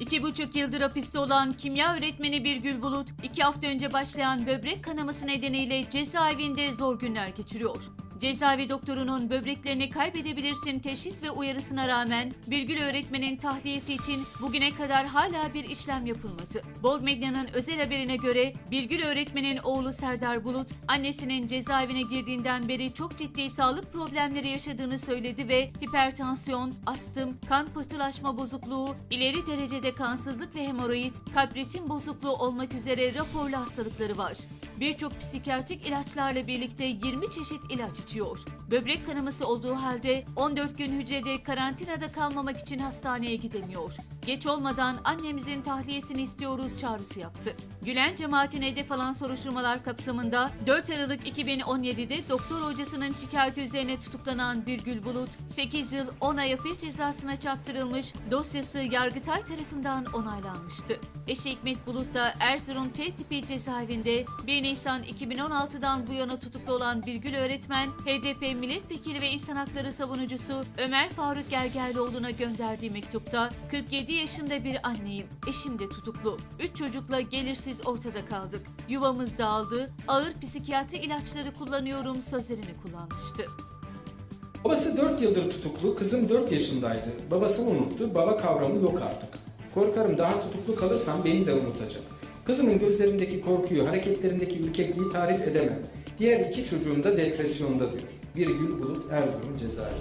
İki buçuk yıldır hapiste olan kimya öğretmeni Birgül Bulut, iki hafta önce başlayan böbrek kanaması nedeniyle cezaevinde zor günler geçiriyor. Cezaevi doktorunun böbreklerini kaybedebilirsin teşhis ve uyarısına rağmen Birgül öğretmenin tahliyesi için bugüne kadar hala bir işlem yapılmadı. Bol Medya'nın özel haberine göre Birgül öğretmenin oğlu Serdar Bulut, annesinin cezaevine girdiğinden beri çok ciddi sağlık problemleri yaşadığını söyledi ve hipertansiyon, astım, kan pıhtılaşma bozukluğu, ileri derecede kansızlık ve hemoroid, kalp ritim bozukluğu olmak üzere raporlu hastalıkları var. Birçok psikiyatrik ilaçlarla birlikte 20 çeşit ilaç içiyor. Böbrek kanaması olduğu halde 14 gün hücrede karantinada kalmamak için hastaneye gidemiyor. Geç olmadan annemizin tahliyesini istiyoruz çağrısı yaptı. Gülen cemaatine hedef alan soruşturmalar kapsamında 4 Aralık 2017'de doktor hocasının şikayeti üzerine tutuklanan Birgül Bulut 8 yıl 10 ay hapis cezasına çarptırılmış dosyası Yargıtay tarafından onaylanmıştı. Eşi Hikmet Bulut da Erzurum T tipi cezaevinde 1 Nisan 2016'dan bu yana tutuklu olan Birgül öğretmen HDP milletvekili ve insan hakları savunucusu Ömer Faruk Gergerlioğlu'na gönderdiği mektupta 47 yaşında bir anneyim. Eşim de tutuklu. 3 çocukla gelirsiz ortada kaldık. Yuvamız dağıldı. Ağır psikiyatri ilaçları kullanıyorum sözlerini kullanmıştı. Babası 4 yıldır tutuklu, kızım 4 yaşındaydı. Babasını unuttu, baba kavramı yok artık. Korkarım daha tutuklu kalırsam beni de unutacak. Kızımın gözlerindeki korkuyu, hareketlerindeki ürkekliği tarif edemem. Diğer iki çocuğum da depresyonda diyor. Bir gül bulut Erzurum cezaevi.